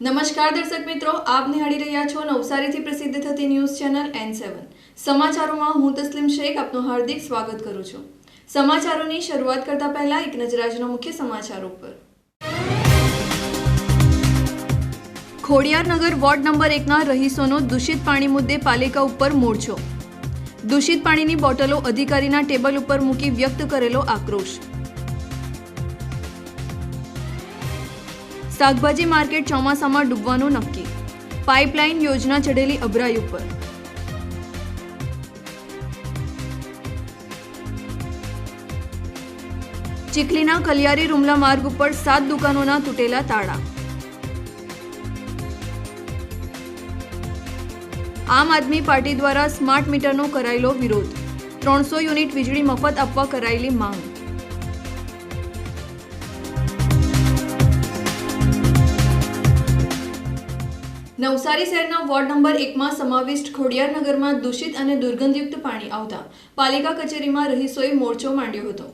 નમસ્કાર દર્શક મિત્રો, આપ નિહાળી રહ્યા છો નવસારીથી પ્રસિદ્ધ થતી ન્યૂઝ ચેનલ એન સેવન સમાચારોમાં હું તસ્લીમ શેખ, આપનું હાર્દિક સ્વાગત કરું છું. સમાચારોની શરૂઆત કરતા પહેલા એક નજર આજના મુખ્ય સમાચારો પર ખોડિયારનગર વોર્ડ નંબર એકના રહીશોનો દૂષિત પાણી મુદ્દે પાલિકા ઉપર મોરચો દૂષિત પાણીની બોટલો અધિકારીના ટેબલ ઉપર મૂકી વ્યક્ત કરેલો આક્રોશ. શાકભાજી માર્કેટ ચોમાસામાં ડૂબવાનું નક્કી. પાઇપલાઇન યોજના ચઢેલી અભરાઈ ઉપર. ચીખલીના કલિયારી રૂમલા માર્ગ ઉપર સાત દુકાનોના તૂટેલા તાળા. આમ આદમી પાર્ટી દ્વારા સ્માર્ટ મીટરનો કરાયેલો વિરોધ. ત્રણસો યુનિટ વીજળી મફત આપવા કરાયેલી માંગ. નવસારી શહેરના વોર્ડ નંબર એકમાં સમાવિષ્ટ ખોડિયારનગરમાં દૂષિત અને દુર્ગંધયુક્ત પાણી આવતા પાલિકા કચેરીમાં રહીશોએ મોરચો માંડ્યો હતો.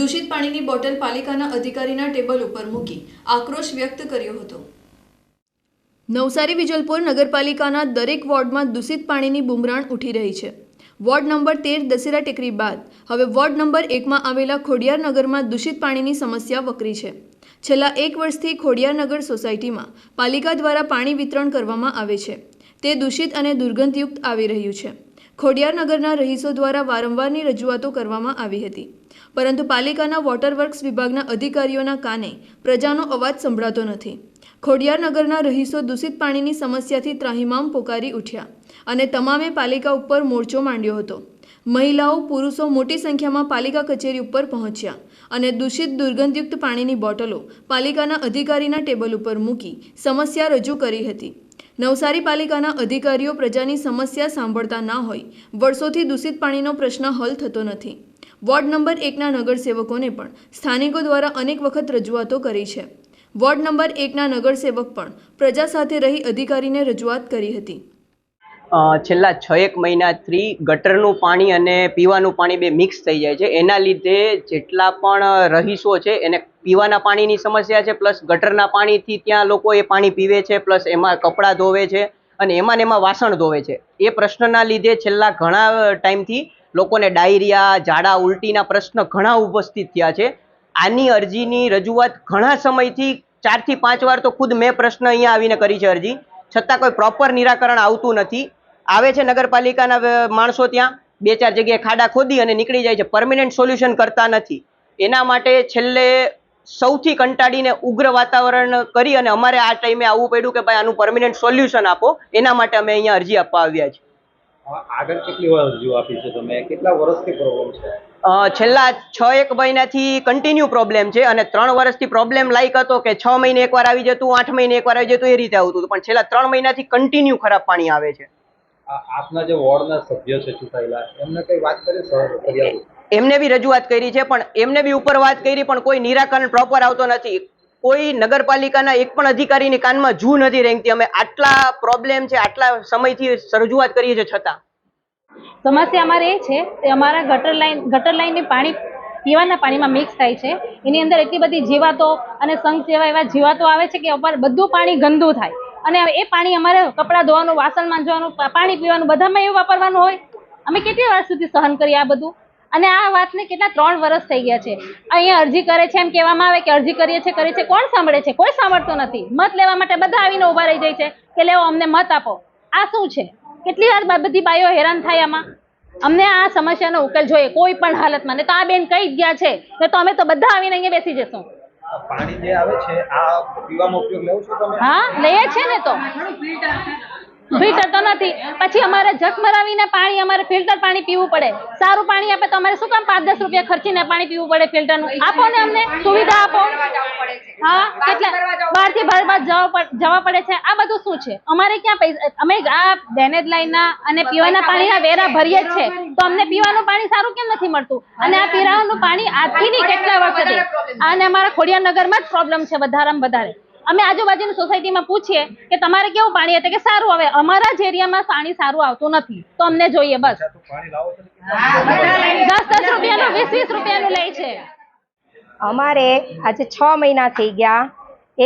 દૂષિત પાણીની બોટલ પાલિકાના અધિકારીના ટેબલ ઉપર મૂકી આક્રોશ વ્યક્ત કર્યો હતો. નવસારી વિજલપુર નગરપાલિકાના દરેક વોર્ડમાં દૂષિત પાણીની બુમરાણ ઉઠી રહી છે. વોર્ડ નંબર તેર દશેરા ટેકરી બાદ. હવે વોર્ડ નંબર એકમાં આવેલા ખોડિયારનગરમાં દૂષિત પાણીની સમસ્યા વકરી છે. છેલ્લા એક વર્ષથી ખોડિયારનગર સોસાયટીમાં પાલિકા દ્વારા પાણી વિતરણ કરવામાં આવે છે. તે દૂષિત અને દુર્ગંધયુક્ત આવી રહ્યું છે. ખોડિયારનગરના રહીશો દ્વારા વારંવારની રજૂઆતો કરવામાં આવી હતી. પરંતુ પાલિકાના વોટર વર્ક્સ વિભાગના અધિકારીઓના કાને પ્રજાનો અવાજ સંભળાતો નથી. ખોડિયારનગરના રહીશો દૂષિત પાણીની સમસ્યાથી ત્રાહિમામ પોકારી ઉઠ્યા અને તમામે પાલિકા ઉપર મોરચો માંડ્યો હતો. મહિલાઓ, પુરુષો મોટી સંખ્યામાં પાલિકા કચેરી ઉપર પહોંચ્યા અને દૂષિત દુર્ગંધયુક્ત પાણીની બોટલો પાલિકાના અધિકારીના ટેબલ ઉપર મૂકી સમસ્યા રજૂ કરી હતી. નવસારી પાલિકાના અધિકારીઓ પ્રજાની સમસ્યા સાંભળતા ના હોય, વર્ષોથી દૂષિત પાણીનો પ્રશ્ન હલ થતો નથી. વોર્ડ નંબર એકના નગરસેવકોને પણ સ્થાનિકો દ્વારા અનેક વખત રજૂઆતો કરી છે. વોર્ડ નંબર એકના નગરસેવક પણ પ્રજા સાથે રહી અધિકારીને રજૂઆત કરી હતી. છેલ્લા છ એક મહિનાથી ગટરનું પાણી અને પીવાનું પાણી બે મિક્સ થઈ જાય છે. એના લીધે જેટલા પણ રહીશો છે, એને પીવાના પાણીની સમસ્યા છે, પ્લસ ગટરના પાણીથી ત્યાં લોકો એ પાણી પીવે છે, પ્લસ એમાં કપડાં ધોવે છે અને એમાં ને એમાં વાસણ ધોવે છે. એ પ્રશ્નના લીધે છેલ્લા ઘણા ટાઈમથી લોકોને ડાયરિયા, ઝાડા, ઉલટીના પ્રશ્ન ઘણા ઉપસ્થિત થયા છે. આની અરજીની રજૂઆત ઘણા સમયથી ચારથી પાંચ વાર તો ખુદ મેં પ્રશ્ન અહીંયા આવીને કરી છે અરજી. છતાં કોઈ પ્રોપર નિરાકરણ આવતું નથી. આવે છે નગરપાલિકાના માણસો ત્યાં. બે ચાર જગ્યાએ ખાડા ખોદી અને નીકળી જાય છે. પરમિનન્ટ સોલ્યુશન કરતા નથી. એના માટે છેલ્લે સૌથી કંટાળીને ઉગ્ર વાતાવરણ કરી અને અમારે આ ટાઈમે આવવું પડ્યું કે ભાઈ આનું પરમિનન્ટ સોલ્યુશન આપો. એના માટે અમે અહીંયા અરજી આપવા આવ્યા છીએ. આગળ કેટલી વાર અરજીઓ આપી છે તમે? કેટલા વર્ષથી પ્રોબ્લેમ છે? છેલ્લા છ એક મહિનાથી કન્ટિન્યુ પ્રોબ્લેમ છે અને ત્રણ વર્ષથી પ્રોબ્લેમ લાઈક હતો કે છ મહિને એકવાર આવી જતું આઠ મહિને એકવાર આવી જતું એ રીતે આવતું હતું. પણ છેલ્લા ત્રણ મહિનાથી કન્ટિન્યુ ખરાબ પાણી આવે છે. આપના જે વોર્ડના સભ્ય છે ચૂંટાયેલા એમને કઈ વાત કરી સર એમને બી રજૂઆત કરી છે પણ એમને બી ઉપર વાત કરી પણ કોઈ નિરાકરણ પ્રોપર આવતો નથી. કોઈ નગરપાલિકાના એક પણ અધિકારીની કાનમાં જૂ નથી રેંગતી. અમે આટલા પ્રોબ્લેમ છે આટલા સમયથી રજૂઆત કરીએ છીએ છતાં. સમસ્યા અમારે એ છે કે અમારા ગટર લાઈન ગટર લાઈનની પાણી પીવાના પાણીમાં મિક્સ થાય છે. એની અંદર એટલી બધી જીવાતો અને સંઘ જેવા એવા જીવાતો આવે છે કે અમારે બધું પાણી ગંદુ થાય. અને એ પાણી અમારે કપડાં ધોવાનું વાસણ માંજવાનું પાણી પીવાનું, બધામાં એવું વાપરવાનું હોય. અમે કેટલી વાર સુધી સહન કરીએ આ બધું? અને આ વાતને કેટલા ત્રણ વર્ષ થઈ ગયા છે. અહીંયા અરજી કરે છે એમ કહેવામાં આવે કે અરજી કરીએ છે કરીએ છે. કોણ સાંભળે છે? કોઈ સાંભળતો નથી. મત લેવા માટે બધા આવીને ઊભા રહી જાય છે કે લેવો, અમને મત આપો. આ શું છે? કેટલી વાર બધી બાઈઓ હેરાન થાય આમાં? અમને આ સમસ્યાનો ઉકેલ જોઈએ. કોઈ પણ હાલતમાં. ને તો આ બેન કઈ ગયા છે. તો અમે તો બધા આવીને અહીંયા બેસી જશું. પાણી જે આવે છે, આ પીવામાં ઉપયોગ લેવો છો તમે? હા, લઈએ છે ને તો. ફિલ્ટર તો નથી. પછી અમારે જગ મરાવીને પાણી, અમારે ફિલ્ટર પાણી પીવું પડે. સારું પાણી આપે તો અમારે શું કામ પાંચ દસ રૂપિયા ખર્ચીને પાણી પીવું પડે ફિલ્ટરનું? આપો ને અમને સુવિધા આપો. હા કેટલા બહારથી જવા પડ- જવા પડે છે. આ બધું શું છે? અમારે ક્યાં પૈસા, અમે આ ડેનેજ લાઈનના અને પીવાના પાણીના વેરા ભરીએ જ છે. તો અમને પીવાનું પાણી સારું કેમ નથી મળતું? અને આ પીવાનું પાણી આજથી નહીં કેટલા વર્ષથી અને અમારા ખોડિયાનગરમાં જ પ્રોબ્લેમ છે વધારેમાં વધારે. અમે આજુબાજુની સોસાયટીમાં પૂછીએ કે તમારે કેવું પાણી હતું કે સારું? આવે અમારા જ એરિયામાં પાણી સારું આવતું નથી. તો અમને જોઈએ બસ. દસ દસ રૂપિયાનું વીસ વીસ રૂપિયાનું લે છે. અમારે આજે છ મહિના થઈ ગયા.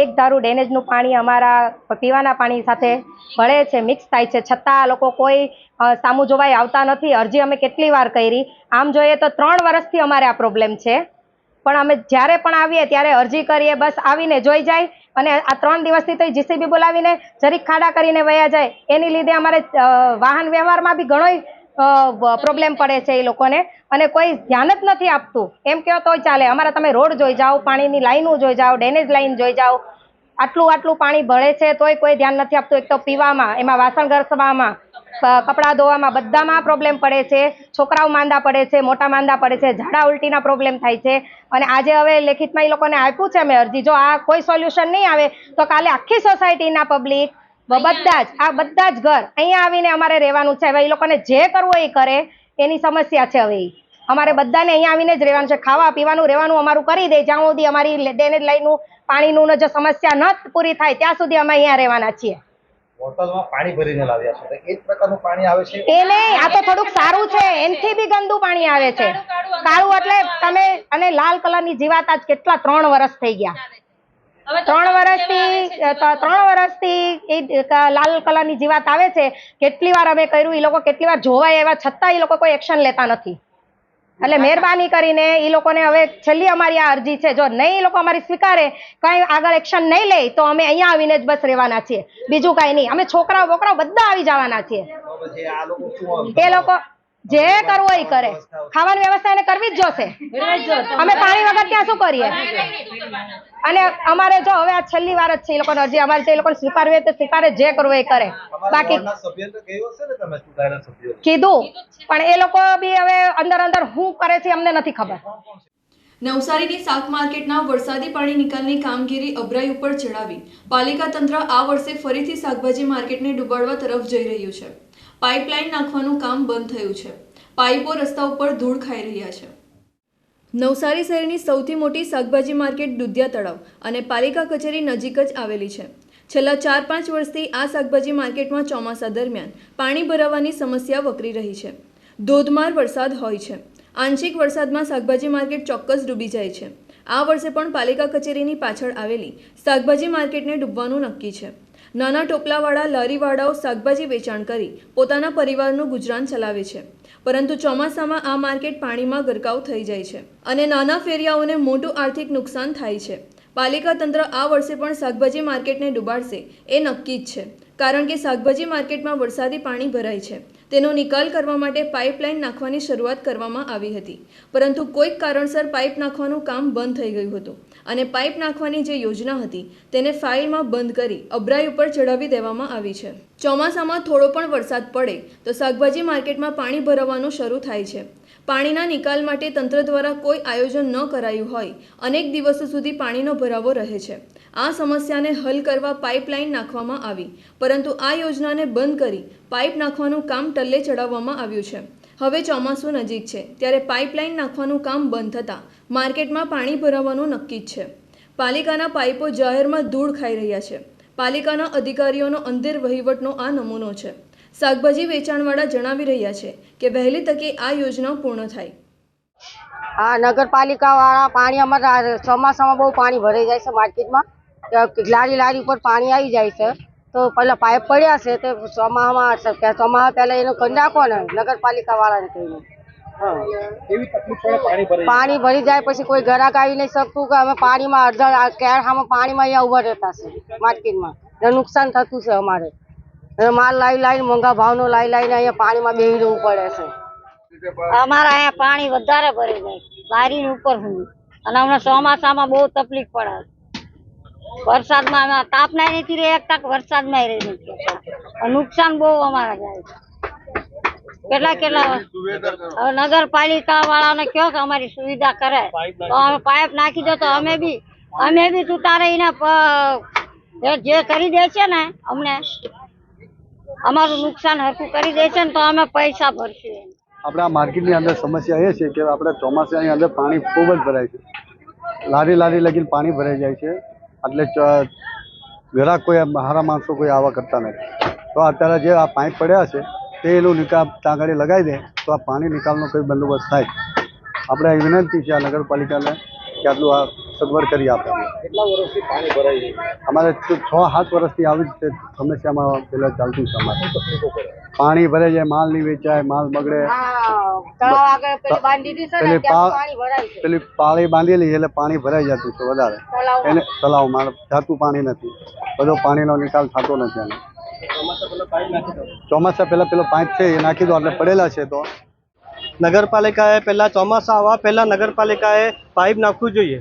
એક ધારું ડેનેજનું પાણી અમારા પીવાના પાણી સાથે ભળે છે મિક્સ થાય છે. છતાં આ લોકો કોઈ સામુ સામું જોવાય આવતા નથી. અરજી અમે કેટલી વાર કરી. આમ જોઈએ તો ત્રણ વર્ષથી અમારે આ પ્રોબ્લેમ છે. પણ અમે જ્યારે પણ આવીએ ત્યારે અરજી કરીએ બસ આવીને જોઈ જાય. અને આ ત્રણ દિવસથી તો જીસીબી બોલાવીને જરીક ખાડા કરીને વયા જાય. એની લીધે અમારે વાહન વ્યવહારમાં બી ઘણોય પ્રોબ્લેમ પડે છે એ લોકોને. અને કોઈ ધ્યાન જ નથી આપતું. એમ કહો તોય ચાલે. અમારા તમે રોડ જોઈ જાઓ, પાણીની લાઈનો જોઈ જાઓ ડેનેજ લાઈન જોઈ જાઓ. આટલું આટલું પાણી ભળે છે, તોય કોઈ ધ્યાન નથી આપતું. એક તો પીવામાં, એમાં વાસણ ઘસવામાં કપડાં ધોવામાં બધામાં પ્રોબ્લેમ પડે છે. છોકરાઓ માંદા પડે છે, મોટા માંદા પડે છે, ઝાડા ઉલટીના પ્રોબ્લેમ થાય છે. અને આજે હવે લેખિતમાં એ લોકોને આપ્યું છે મેં અરજી. જો આ કોઈ સોલ્યુશન નહીં આવે, તો કાલે આખી સોસાયટીના પબ્લિક બધા જ, આ બધા જ ઘર અહીંયા આવીને અમારે રહેવાનું છે. હવે એ લોકોને જે કરવું એ કરે. એની સમસ્યા છે હવે અમારે બધાને અહીંયા આવીને જ રહેવાનું છે. ખાવા, પીવાનું, રહેવાનું અમારું કરી દે. જ્યાં સુધી અમારી ડેને લાઈનનું પાણીનું ને જો સમસ્યા ન પૂરી થાય ત્યાં સુધી અમે અહીંયા રહેવાના છીએ. બોટલમાં પાણી ભરીને લાવ્યા છો. એ જ પ્રકારનું પાણી આવે છે? એ નહીં આ તો થોડુંક સારું છે. એનથી બી ગંદુ પાણી આવે છે. કાળું એટલે તમે અને લાલ કલરની જીવાત આજ કેટલા ત્રણ વર્ષ થઈ ગયા. ત્રણ વર્ષથી ત્રણ વર્ષથી એ લાલ કલરની જીવાત આવે છે. કેટલી વાર અમે કર્યું એ લોકો કેટલી વાર જોવાય એવા છતાં એ લોકો કોઈ એક્શન લેતા નથી. એટલે મહેરબાની કરીને એ લોકોને હવે છેલ્લી અમારી આ અરજી છે. જો નહીં એ લોકો અમારી સ્વીકારે કંઈ આગળ એક્શન નહીં લે તો અમે અહીંયા આવીને જ બસ રહેવાના છીએ. બીજું કાંઈ નહીં. અમે છોકરાઓ બોકરાઓ બધા આવી જવાના છીએ. એ લોકો જે કરવો એ કરે. ખાવાની વ્યવસ્થા એને કરવી જ જોશે. અમે પાણી વગર ત્યાં શું કરીએ? અને અમારે જો હવે આ છેલ્લી વાર જ છે એ લોકોને અરજી અમારે જે લોકો લોકોને સ્વીકારવી તો સ્વીકારે જે કરવું એ કરે. બાકી કીધું પણ એ લોકો બી હવે અંદર અંદર શું કરે છે અમને નથી ખબર. નવસારીની શાક માર્કેટના વરસાદી પાણી નિકાલની કામગીરી અભરાઈ ઉપર ચડાવી. પાલિકા તંત્ર આ વર્ષે ફરીથી શાકભાજી માર્કેટને ડૂબાડવા તરફ જઈ રહ્યું છે. પાઇપલાઇન નાખવાનું કામ બંધ થયું છે. પાઇપો રસ્તા ઉપર ધૂળ ખાઈ રહ્યા છે. નવસારી શહેરની સૌથી મોટી શાકભાજી માર્કેટ દુધિયા તળાવ અને પાલિકા કચેરી નજીક જ આવેલી છે. છેલ્લા ચાર પાંચ વર્ષથી આ શાકભાજી માર્કેટમાં ચોમાસા દરમિયાન પાણી ભરાવાની સમસ્યા વકરી રહી છે. ધોધમાર વરસાદ હોય છે. આંશિક વરસાદમાં શાકભાજી માર્કેટ ચોક્કસ ડૂબી જાય છે. આ વર્ષે પણ પાલિકા કચેરીની પાછળ આવેલી શાકભાજી માર્કેટને ડૂબવાનું નક્કી છે. નાના ટોપલાવાળા લારીવાળાઓ શાકભાજી વેચાણ કરી પોતાના પરિવારનું ગુજરાન ચલાવે છે. પરંતુ ચોમાસામાં આ માર્કેટ પાણીમાં ગરકાવ થઈ જાય છે અને નાના ફેરિયાઓને મોટું આર્થિક નુકસાન થાય છે. પાલિકા તંત્ર આ વર્ષે પણ શાકભાજી માર્કેટને ડૂબાડશે એ નક્કી જ છે, કારણ કે શાકભાજી માર્કેટમાં વરસાદી પાણી ભરાય છે. તેનો નિકાલ કરવા માટે પાઇપલાઇન નાખવાની શરૂઆત કરવામાં આવી હતી. પરંતુ કોઈક કારણસર પાઇપ નાખવાનું કામ બંધ થઈ ગયું હતું અને પાઇપ નાખવાની જે યોજના હતી તેને ફાઇલમાં બંધ કરી અભરાઈ ઉપર ચડાવી દેવામાં આવી છે. ચોમાસામાં થોડો પણ વરસાદ પડે તો શાકભાજી માર્કેટમાં પાણી ભરાવાનું શરૂ થાય છે. પાણીના નિકાલ માટે તંત્ર દ્વારા કોઈ આયોજન ન કરાયું હોય, અનેક દિવસો સુધી પાણીનો ભરાવો રહે છે. આ સમસ્યાને હલ કરવા પાઇપલાઇન નાખવામાં આવી. પરંતુ આ યોજનાને બંધ કરી પાઇપ નાખવાનું કામ ટલ્લે ચડાવવામાં આવ્યું છે. હવે ચોમાસું નજીક છે, ત્યારે પાઇપલાઇન નાખવાનું કામ બંધ થતાં માર્કેટમાં પાણી ભરાવાનું નક્કી જ છે. પાલિકાના પાઇપો જાહેરમાં ધૂળ ખાઈ રહ્યા છે. પાલિકાના અધિકારીઓનો અંધેર વહીવટનો આ નમૂનો છે. શાકભાજી વેચાણવાળા જણાવી રહ્યા છે કે વહેલી તકે આ યોજના પૂર્ણ થાય. હા નગરપાલિકા વાળા પાણી અમારા ચોમાસામાં બહુ પાણી ભરાઈ જાય છે માર્કેટમાં. લારી લારી ઉપર પાણી આવી જાય છે. તો પેલા પાઇપ પડ્યા છે તે ચોમાહામાં ચોમાહા પહેલાં એનો કરી નાખો ને નગરપાલિકા વાળાને કહીને. હા. એવી તકલીફ પડે પાણી ભરી જાય પછી કોઈ ઘરાક આવી નહીં શકતું કે અમે પાણીમાં અડધા કેરહામાં પાણીમાં અહીંયા ઊભા રહેતા છે માર્કેટમાં. નુકસાન થતું છે અમારે. માલ લાવી લાવીને મોંઘા ભાવનો લાવી લાવીને અહીંયા પાણીમાં બેહી રહેવું પડે છે. અમારા અહીંયા પાણી વધારે ભરી જાય. લારીની ઉપર હું. અને હમણાં ચોમાસામાં બહુ તકલીફ પડે. વરસાદમાં અમે તાપના નથી રહે, એક કે વરસાદમાં રહી નથી નુકસાન બહુ અમારા જાય કેટલા કેટલા હવે નગરપાલિકા વાળાને કયો કે અમારી સુવિધા કરે. તો અમે પાઇપ નાખી દો તો અમે બી અમે બી તૂટા રહીને જે કરી દે છે ને અમને, અમારું નુકસાન હરખું કરી દે છે ને તો અમે પૈસા ભરશું. આપણે આ માર્કેટની અંદર સમસ્યા એ છે કે આપણે ચોમાસાની અંદર પાણી ખૂબ જ ભરાય છે. લારી લારી લગીને પાણી ભરાઈ જાય છે. એટલે ચ- કોઈ હારા માણસો કોઈ આવા કરતા નથી. તો અત્યારે જે આ પાઇપ પડ્યા છે તે એનું નિકાલ ત્યાં આગળ લગાવી દે તો આ પાણી નિકાલનો કોઈ બંદોબસ્ત થાય. આપણે વિનંતી છે આ નગરપાલિકાને કે આટલું આ સગવડ કરી આપે. કેટલા વર્ષથી પાણી ભરાઈ જાય અમારે છ સાત વર્ષથી આવી જ તે સમસ્યામાં પહેલાં ચાલતું છે અમારે. પાણી ભરાઈ જાય માલ નહીં વેચાય માલ બગડે. તળાવ આગળ પેલી બાંધી દીધી છે ને ત્યાં પાણી ભરાય છે. પેલી પાળી બાંધેલી એટલે પાણી ભરાઈ જતું છે વધારે. એને એને તલાવમાં જાતું પાણી નથી. બધો પાણીનો નિકાલ થતો નથી આનો ચોમાસા પહેલા પેલો પાઇપ છે એ નાખી દો એટલે પડેલા છે તો. નગરપાલિકાએ પહેલાં ચોમાસા આવવા પહેલાં નગરપાલિકાએ પાઇપ નાખવું જોઈએ.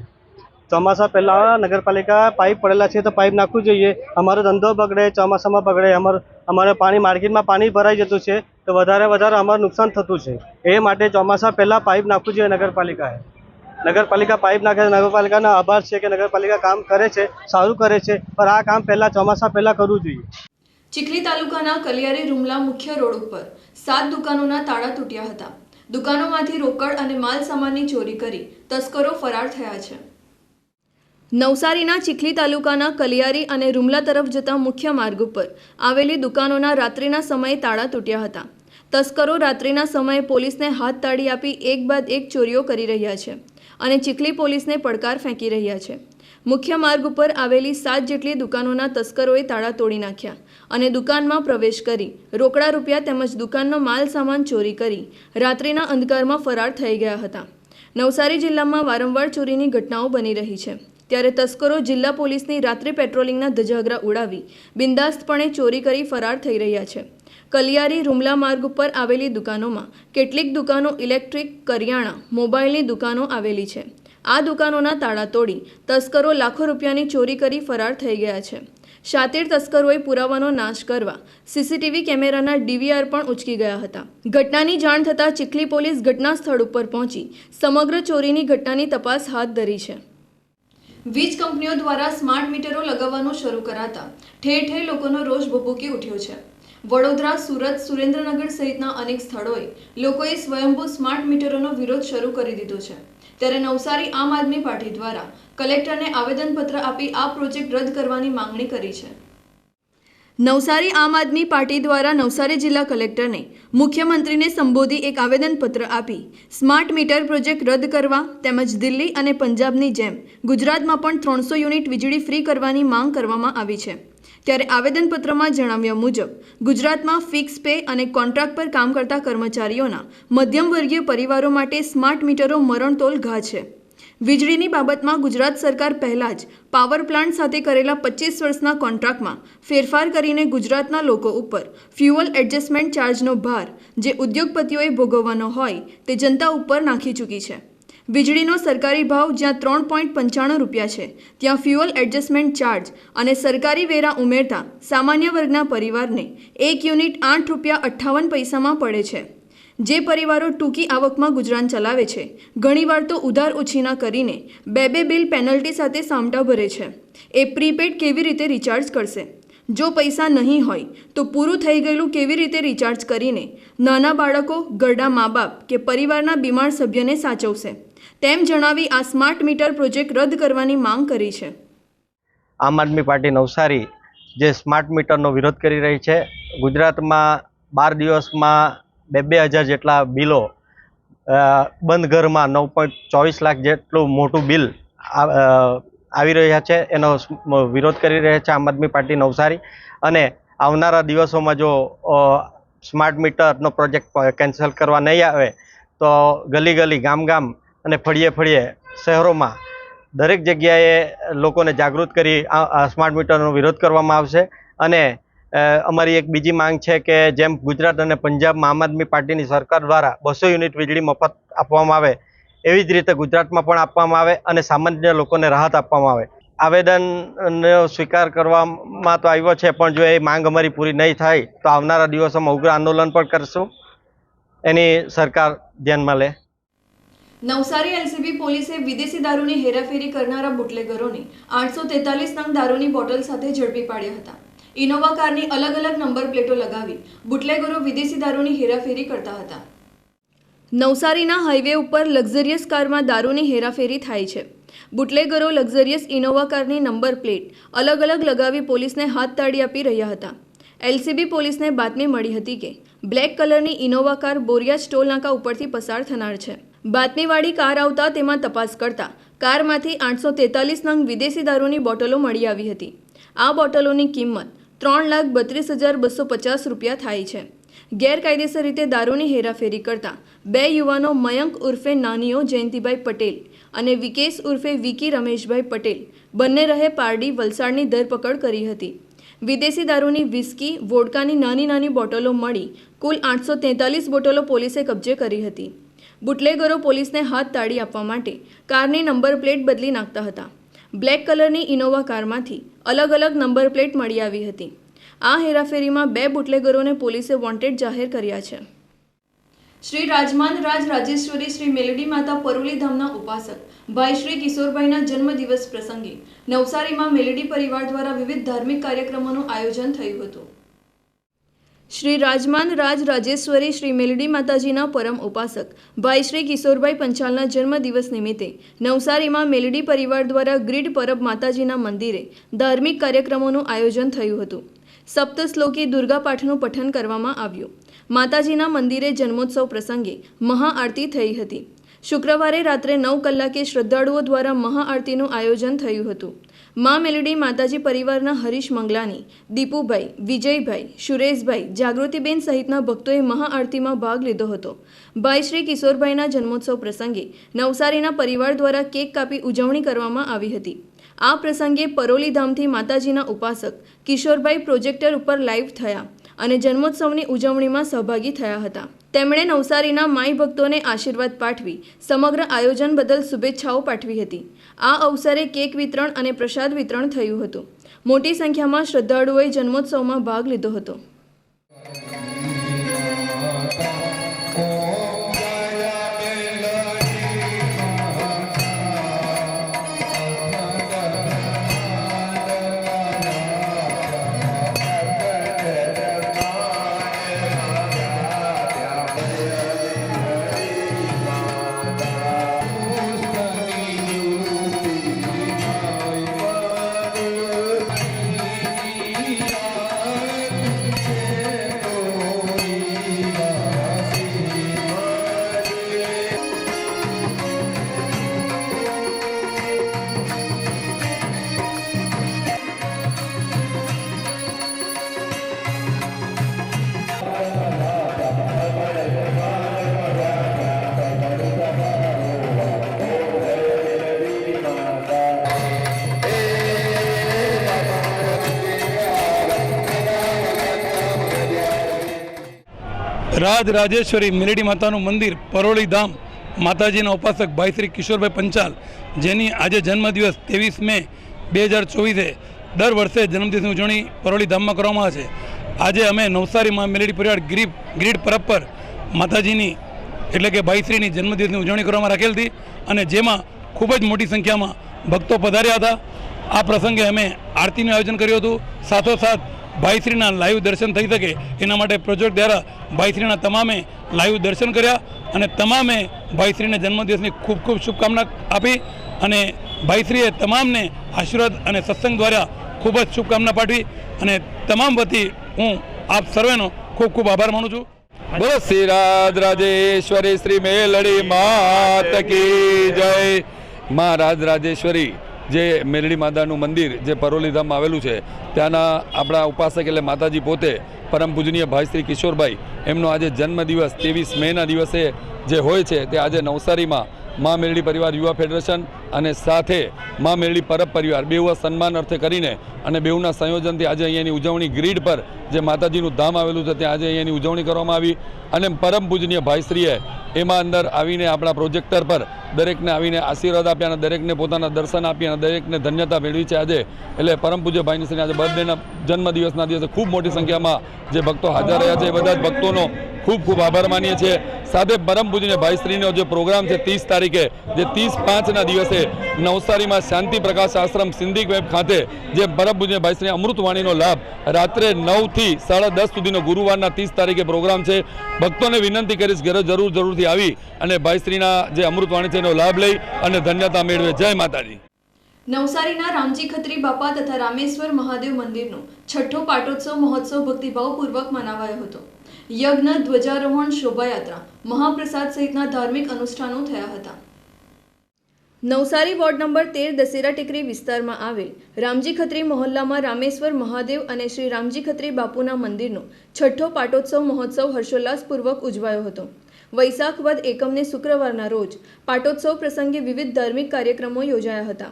ચોમાસા પહેલાં નગરપાલિકા પાઇપ પડેલા છે તો પાઇપ નાખવું જોઈએ. અમારો ધંધો બગડે, ચોમાસામાં બગડે, અમારું અમારે પાણી માર્કેટમાં પાણી ભરાઈ જતું છે તો વધારે વધારે અમારું નુકસાન થતું છે. એ માટે ચોમાસા પહેલાં પાઇપ નાખવું જોઈએ નગરપાલિકાએ. નગરપાલિકા પાઇપ નાખે નગરપાલિકાનો આભાર છે કે નગરપાલિકા કામ કરે છે, સારું કરે છે, પણ આ કામ પહેલાં ચોમાસા પહેલાં કરવું જોઈએ. ચીખલી તાલુકાના કલિયારી રૂમલા મુખ્ય રોડ ઉપર સાત દુકાનોના તાળા તૂટ્યા હતા. દુકાનોમાંથી રોકડ અને માલ સામાનની ચોરી કરી તસ્કરો ફરાર થયા છે. નવસારીના ચીખલી તાલુકાના કલિયારી અને રૂમલા તરફ જતા મુખ્ય માર્ગ ઉપર આવેલી દુકાનોના રાત્રિના સમયે તાળા તૂટ્યા હતા. તસ્કરો રાત્રિના સમયે પોલીસને હાથ તાળી આપી એક બાદ એક ચોરીઓ કરી રહ્યા છે અને ચીખલી પોલીસને પડકાર ફેંકી રહ્યા છે. મુખ્ય માર્ગ ઉપર આવેલી સાત જેટલી દુકાનોના તસ્કરોએ તાળા તોડી નાખ્યા અને દુકાનમાં પ્રવેશ કરી રોકડા રૂપિયા તેમજ દુકાનનો માલ સામાન ચોરી કરી રાત્રિના અંધકારમાં ફરાર થઈ ગયા હતા. નવસારી જિલ્લામાં વારંવાર ચોરીની ઘટનાઓ બની રહી છે. ત્યારે તસ્કરો જિલ્લા પોલીસની રાત્રિ પેટ્રોલિંગના ધજાગરા ઉડાવી, બિંદાસ્તપણે ચોરી કરી ફરાર થઈ રહ્યા છે. કલિયારી રૂમલા માર્ગ ઉપર આવેલી દુકાનોમાં કેટલીક દુકાનો ઇલેક્ટ્રિક કરિયાણા, મોબાઈલની દુકાનો આવેલી છે. આ દુકાનોના તાળા તોડી તસ્કરો લાખો રૂપિયાની ચોરી કરી ફરાર થઈ ગયા છે. શાતીર તસ્કરોએ પુરાવાનો નાશ કરવા સીસીટીવી કેમેરાના ડીવીઆર પણ ઉચકી ગયા હતા. ઘટનાની જાણ થતાં ચીખલી પોલીસ ઘટના સ્થળ ઉપર પહોંચી, સમગ્ર ચોરીની ઘટનાની તપાસ હાથ ધરી છે. વીજ કંપનીઓ દ્વારા સ્માર્ટ મીટરો લગાવવાનું શરૂ કરાતા ઠેર ઠેર લોકોનો રોષ ભભૂકી ઉઠ્યો છે. વડોદરા, સુરત, સુરેન્દ્રનગર સહિતના અનેક સ્થળોએ લોકોએ સ્વયંભૂ સ્માર્ટ મીટરોનો વિરોધ શરૂ કરી દીધો છે. ત્યારે નવસારી આમ આદમી પાર્ટી દ્વારા કલેક્ટરને આવેદનપત્ર આપી આ પ્રોજેક્ટ રદ કરવાની માંગણી કરી છે. નવસારી આમ આદમી પાર્ટી દ્વારા નવસારી જિલ્લા કલેક્ટરને મુખ્યમંત્રીને સંબોધી એક આવેદનપત્ર આપી. સ્માર્ટ મીટર પ્રોજેક્ટ રદ કરવા તેમજ દિલ્હી અને પંજાબની જેમ ગુજરાતમાં પણ ત્રણસો યુનિટ વીજળી ફ્રી કરવાની માંગ કરવામાં આવી છે. ત્યારે આવેદનપત્રમાં જણાવ્યા મુજબ, ગુજરાતમાં ફિક્સ પે અને કોન્ટ્રાક્ટ પર કામ કરતા કર્મચારીઓના મધ્યમવર્ગીય પરિવારો માટે સ્માર્ટ મીટરો મરણતોલ ઘા છે. વીજળીની બાબતમાં ગુજરાત સરકાર પહેલાં જ પાવર પ્લાન્ટ સાથે કરેલા પચીસ વર્ષના કોન્ટ્રાક્ટમાં ફેરફાર કરીને ગુજરાતના લોકો ઉપર ફ્યુઅલ એડજસ્ટમેન્ટ ચાર્જનો ભાર જે ઉદ્યોગપતિઓએ ભોગવવાનો હોય તે જનતા ઉપર નાખી ચૂકી છે. વીજળીનો સરકારી ભાવ જ્યાં ત્રણ પોઈન્ટ પંચાણું રૂપિયા છે, ત્યાં ફ્યુઅલ એડજસ્ટમેન્ટ ચાર્જ અને સરકારી વેરા ઉમેરતા સામાન્ય વર્ગના પરિવારને એક યુનિટ આઠ રૂપિયા અઠ્ઠાવન પૈસામાં પડે છે. જે પરિવારો ટૂંકી આવકમાં ગુજરાન ચલાવે છે. ઘણીવાર તો ઉધાર ઉછીના કરીને બે બે બિલ પેનલ્ટી સાથે સામટા ભરે છે. એ પ્રીપેડ કેવી રીતે રિચાર્જ કરશે? જો પૈસા નહીં હોય, તો પૂરું થઈ ગયેલું કેવી રીતે રિચાર્જ કરીને નાના બાળકો, ઘરડા મા બાપ કે પરિવારના બીમાર સભ્યને સાચવશે? તેમ જણાવી આ સ્માર્ટ મીટર પ્રોજેક્ટ રદ કરવાની માંગ કરી છે. આમ આદમી પાર્ટી નવસારી જે સ્માર્ટ મીટરનો વિરોધ કરી રહી છે, ગુજરાતમાં બાર દિવસમાં બે બે હજાર જેટલા બિલો બંધ ઘરમાં નવ પોઈન્ટ ચોવીસ લાખ જેટલું મોટું બિલ આવી રહ્યા છે. એનો વિરોધ કરી રહ્યા છે આમ આદમી પાર્ટી નવસારી. અને આવનારા દિવસોમાં જો સ્માર્ટ મીટરનો પ્રોજેક્ટ કેન્સલ કરવા નહીં આવે, તો ગલી ગલી ગામ ગામ અને ફળીએ ફળીએ શહેરોમાં દરેક જગ્યાએ લોકોને જાગૃત કરી આ સ્માર્ટ મીટરનો વિરોધ કરવામાં આવશે. અને અમારી એક બીજી માંગ છે કે જેમ ગુજરાત અને પંજાબમાં આમ આદમી પાર્ટીની સરકાર દ્વારા બસો યુનિટ વીજળી મફત આપવામાં આવે, એવી જ રીતે ગુજરાતમાં પણ આપવામાં આવે અને સામાન્ય લોકોને રાહત આપવામાં આવે. આવેદનનો સ્વીકાર કરવામાં તો આવ્યો છે, પણ જો એ માંગ અમારી પૂરી નહીં થાય, તો આવનારા દિવસોમાં ઉગ્ર આંદોલન પણ કરશું. એની સરકાર ધ્યાનમાં લે. નવસારી એલસીબી પોલીસે વિદેશી દારૂની હેરાફેરી કરનારા બુટલેગરોને આઠસો તેતાલીસ નંગ દારૂની બોટલ સાથે ઝડપી પાડ્યા હતા. ઇનોવા કારની અલગ અલગ નંબર પ્લેટો લગાવી બુટલેગરો વિદેશી દારૂની હેરાફેરી કરતા હતા. નવસારીના હાઈવે ઉપર લક્ઝરિયસ કારમાં દારૂની હેરાફેરી થાય છે. બુટલેગરો લક્ઝરિયસ ઇનોવા કારની નંબર પ્લેટ અલગ અલગ લગાવી પોલીસને હાથ તાળી આપી રહ્યા હતા. એલસીબી પોલીસને બાતમી મળી હતી કે, બ્લેક કલરની ઇનોવા કાર બોરિયાજ ટોલ નાકા ઉપરથી પસાર થનાર છે. બાતમીવાળી કાર આવતા તેમાં તપાસ કરતા કારમાંથી આઠસો તેતાલીસ નંગ વિદેશી દારૂની બોટલો મળી આવી હતી. આ બોટલોની કિંમત ત્રણ લાખ બત્રીસ હજાર બસો પચાસ રૂપિયા થાય છે. ગેરકાયદેસર રીતે દારૂની હેરાફેરી કરતા બે યુવાનો મયંક ઉર્ફે નાનીઓ જયંતિભાઈ પટેલ અને વિકેશ ઉર્ફે વિકી રમેશભાઈ પટેલ બંને રહે પારડી વલસાડની ધરપકડ કરી હતી. વિદેશી દારૂની વિસ્કી, વોડકાની નાની નાની બોટલો મળી કુલ આઠસો તેતાલીસ બોટલો પોલીસે કબજે કરી હતી. બુટલેગરો પોલીસને હાથ તાળી આપવા માટે કારની નંબર પ્લેટ બદલી નાખતા હતા. બ્લેક કલરની ઇનોવા કારમાંથી અલગ અલગ નંબર પ્લેટ મળી આવી હતી. આ હેરાફેરીમાં બે બુટલેગરોને પોલીસે વોન્ટેડ જાહેર કર્યા છે. શ્રી રાજમાન રાજ રાજેશ્વરી, શ્રી મેલડી માતા પરુલી ધામના ઉપાસક, ભાઈ શ્રી કિશોરભાઈના જન્મદિવસ પ્રસંગે નવસારીમાં મેલડી પરિવાર દ્વારા વિવિધ ધાર્મિક કાર્યક્રમોનું આયોજન થયું હતું. શ્રી રાજમાન રાજ રાજેશ્વરી શ્રી મેલડી માતાજીના પરમ ઉપાસક. ભાઈ શ્રી કિશોરભાઈ પંચાલના જન્મદિવસ નિમિત્તે નવસારીમાં મેલડી પરિવાર દ્વારા ગ્રીડ પરબ માતાજીના મંદિરે ધાર્મિક કાર્યક્રમોનું આયોજન થયું હતું. સપ્તશ્લોકી દુર્ગા પાઠનું પઠન કરવામાં આવ્યું. માતાજીના મંદિરે જન્મોત્સવ પ્રસંગે મહાઆરતી થઈ હતી. શુક્રવારે રાત્રે નવ કલાકે શ્રદ્ધાળુઓ દ્વારા મહાઆરતીનું આયોજન થયું હતું. મા મેલડી, માતાજી પરિવારના હરીશ મંગલાની, દીપુભાઈ, વિજયભાઈ, સુરેશભાઈ, જાગૃતિબેન સહિતના ભક્તોએ મહાઆરતીમાં ભાગ લીધો હતો. ભાઈ શ્રી કિશોરભાઈના જન્મોત્સવ પ્રસંગે નવસારીના પરિવાર દ્વારા કેક કાપી ઉજવણી કરવામાં આવી હતી. આ પ્રસંગે પરોલી ધામથી માતાજીના ઉપાસક કિશોરભાઈ પ્રોજેક્ટર ઉપર લાઈવ થયા અને જન્મોત્સવની ઉજવણીમાં સહભાગી થયા હતા. તેમણે નવસારીના માઈ ભક્તોને આશીર્વાદ પાઠવી, સમગ્ર આયોજન બદલ શુભેચ્છાઓ પાઠવી હતી. આ અવસરે કેક વિતરણ અને પ્રસાદ વિતરણ થયું હતું. મોટી સંખ્યામાં શ્રદ્ધાળુઓએ જન્મોત્સવમાં ભાગ લીધો હતો. રાજ રાજેશ્વરી મેલડી માતાનું મંદિર, પરોળી ધામ. માતાજીના ઉપાસક ભાઈ શ્રી કિશોરભાઈ પંચાલ, જેની આજે જન્મદિવસ ત્રેવીસ મે બે હજાર ચોવીસે. દર વર્ષે જન્મદિવસની ઉજવણી પરોળી ધામમાં કરવામાં આવે છે. આજે અમે નવસારીમાં મેલેડી પરિવાર ગ્રીપ ગ્રીડ પરબ પર માતાજીની, એટલે કે ભાઈશ્રીની જન્મદિવસની ઉજવણી કરવામાં રાખેલ હતી અને જેમાં ખૂબ જ મોટી સંખ્યામાં ભક્તો પધાર્યા હતા. આ પ્રસંગે અમે આરતીનું આયોજન કર્યું હતું. સાથોસાથ ભાઈશ્રીના લાઈવ દર્શન થઈ શકે એના માટે પ્રોજેક્ટ દ્વારા ભાઈશ્રીના તમામે લાઈવ દર્શન કર્યા અને તમામે ભાઈશ્રીને જન્મદિવસની ખૂબ ખૂબ શુભકામના આપી અને ભાઈશ્રીએ તમામને આશીર્વાદ અને સત્સંગ દ્વારા ખૂબ જ શુભકામના પાઠવી અને તમામ વતી હું આપ સર્વેનો ખૂબ ખૂબ આભાર માનું છું. બોલો, શ્રી રાજરાજેશ્વરી શ્રી મેલડી માત કી જય. મહારાજ રાજેશ્વરી જે મેરડી માતાનું મંદિર જે પરોલીધામમાં આવેલું છે, ત્યાંના આપણા ઉપાસક એટલે માતાજી પોતે પરમ પૂજનીય ભાઈ શ્રી કિશોરભાઈ, એમનો આજે જન્મદિવસ, ત્રેવીસ મેના દિવસે જે હોય છે, તે આજે નવસારીમાં મા મેરડી પરિવાર યુવા ફેડરેશન અને સાથે મા મેરડી પરબ પરિવાર બેઉ સન્માન અર્થે કરીને અને બેઉના સંયોજનથી આજે અહીંયાની ઉજવણી ગ્રીડ પર જે માતાજીનું ધામ આવેલું છે, ત્યાં આજે અહીંયાની ઉજવણી કરવામાં આવી. અને પરમ પૂજનીય ભાઈશ્રીએ એમાં અંદર આવીને આપણા પ્રોજેક્ટર પર દરેકને આવીને આશીર્વાદ આપ્યા અને દરેકને પોતાના દર્શન આપી અને દરેકને ધન્યતા મેળવી છે આજે. એટલે પરમ પૂજ્ય ભાઈની શ્રી આજે બર્થડેના જન્મદિવસના દિવસે ખૂબ મોટી સંખ્યામાં જે ભક્તો હાજર રહ્યા છે, એ બધા જ ભક્તોનો ખૂબ ખૂબ આભાર માનીએ છીએ. સાથે પરમ પૂજ્ય ભાઈશ્રીનો જે પ્રોગ્રામ છે ત્રીસ તારીખે, જે ત્રીસ પાંચના દિવસે નવસારીમાં શાંતિ પ્રકાશ આશ્રમ સિંધી વેબ ખાતે, જે પરમ પૂજ્ય ભાઈશ્રી અમૃતવાણીનો લાભ રાત્રે નવથી સાડા દસ સુધીનો ગુરુવારના ત્રીસ તારીખે પ્રોગ્રામ છે. ભક્તોને વિનંતી કરીશ, ઘરે જરૂર જરૂરથી આવી અને ભાઈશ્રીના જે અમૃતવાણી છે એનો લાભ લઈ અને ધન્યતા મેળવે. જય માતાજી. નવસારીના રામજી ખત્રી બાપા તથા રામેશ્વર મહાદેવ મંદિરનો છઠ્ઠો પાટોત્સવ મહોત્સવ ભક્તિભાવપૂર્વક મનાવાયો હતો. યજ્ઞ, ધ્વજારોહણ, શોભાયાત્રા, મહાપ્રસાદ સહિતના ધાર્મિક અનુષ્ઠાનો થયા હતા. નવસારી વોર્ડ નંબર તેર, દશેરા ટેકરી વિસ્તારમાં આવેલ રામજી ખત્રી મહોલ્લામાં રામેશ્વર મહાદેવ અને શ્રી રામજી ખત્રી બાપુના મંદિરનો છઠ્ઠો પાટોત્સવ મહોત્સવ હર્ષોલ્લાસપૂર્વક ઉજવાયો હતો. વૈશાખ વદ એકમને શુક્રવારના રોજ પાટોત્સવ પ્રસંગે વિવિધ ધાર્મિક કાર્યક્રમો યોજાયા હતા.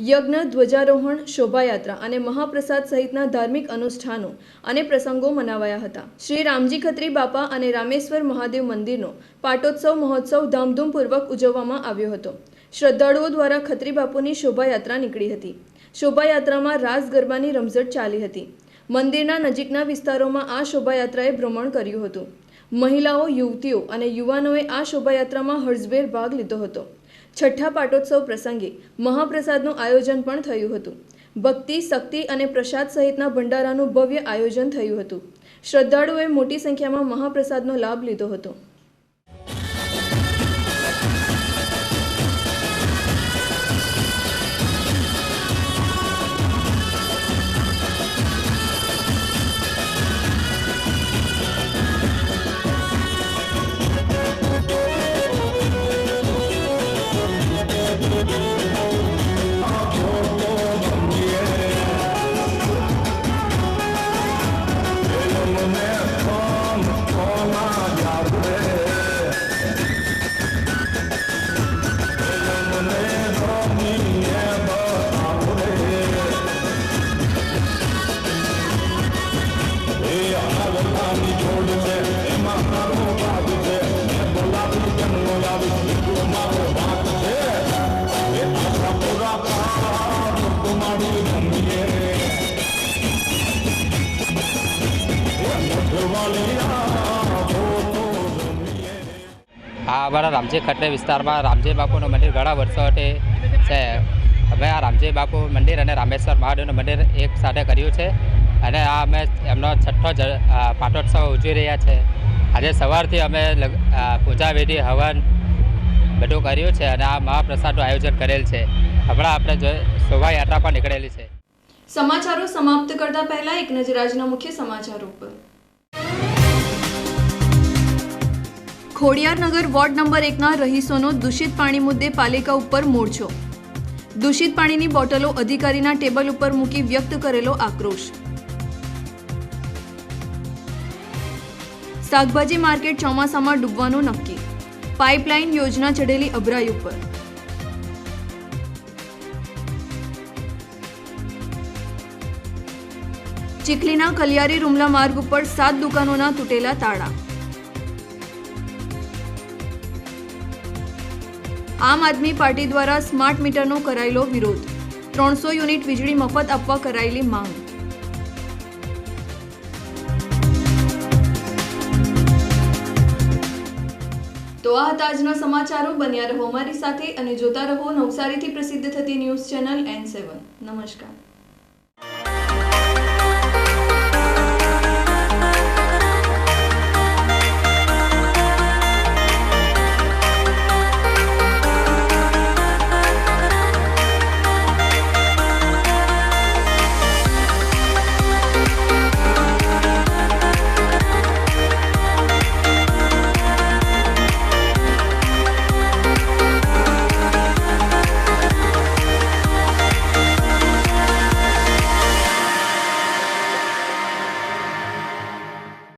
યજ્ઞ, ધ્વજારોહણ, શોભાયાત્રા અને મહાપ્રસાદ સહિતના ધાર્મિક અનુષ્ઠાનો અને પ્રસંગો મનાવાયા હતા. શ્રી રામજી ખત્રી બાપા અને રામેશ્વર મહાદેવ મંદિરનો પાટોત્સવ મહોત્સવ ધામધૂમપૂર્વક ઉજવવામાં આવ્યો હતો. શ્રદ્ધાળુઓ દ્વારા ખત્રી બાપુની શોભાયાત્રા નીકળી હતી. શોભાયાત્રામાં રાસ ગરબાની રમઝટ ચાલી હતી. મંદિરના નજીકના વિસ્તારોમાં આ શોભાયાત્રાએ ભ્રમણ કર્યું હતું. મહિલાઓ, યુવતીઓ અને યુવાનોએ આ શોભાયાત્રામાં હર્ષભેર ભાગ લીધો હતો. છઠ્ઠા પાટોત્સવ પ્રસંગે મહાપ્રસાદનું આયોજન પણ થયું હતું. ભક્તિ, શક્તિ અને પ્રસાદ સહિતના ભંડારાનું ભવ્ય આયોજન થયું હતું. શ્રદ્ધાળુઓએ મોટી સંખ્યામાં મહાપ્રસાદનો લાભ લીધો હતો. આ અમારા રામજી ખટરે વિસ્તારમાં રામજી બાપુનું મંદિર ઘણા વર્ષોથી છે. અમે આ રામજી બાપુ મંદિર અને રામેશ્વર મહાદેવનું મંદિર એક સાથે કર્યું છે અને આ અમે એમનો છઠ્ઠો પાટોત્સવ ઉજવી રહ્યા છે. આજે સવારથી અમે પૂજા વિધિ, હવન બધું કર્યું છે અને આ મહાપ્રસાદનું આયોજન કરેલ છે. હમણાં આપણે શોભાયાત્રા પણ નીકળેલી છે. સમાચારો સમાપ્ત કરતા પહેલા એક નજર આજના મુખ્ય સમાચારો પર ખોડિયારનગર વોર્ડ નંબર એકના રહીશોનો દૂષિત પાણી મુદ્દે પાલિકા ઉપર મોરચો દૂષિત પાણીની બોટલો અધિકારીના ટેબલ ઉપર મૂકી વ્યક્ત કરેલો આક્રોશ. શાકભાજી માર્કેટ ચોમાસામાં ડૂબવાનું નક્કી. પાઇપલાઇન યોજના ચડેલી અભરાઈ ઉપર. ચીખલીના કલિયારી રૂમલા માર્ગ ઉપર સાત દુકાનોના તૂટેલા તાળા. આમ આદમી પાર્ટી દ્વારા સ્માર્ટ મીટરનો કરાયેલો વિરોધ. ત્રણસો યુનિટ વીજળી મફત આપવા કરાયેલી માંગ. તો આ હતા આજના સમાચારો. બન્યા રહો અમારી સાથે અને જોતા રહો નવસારીથી પ્રસિદ્ધ થતી ન્યૂઝ ચેનલ એન સેવન. નમસ્કાર.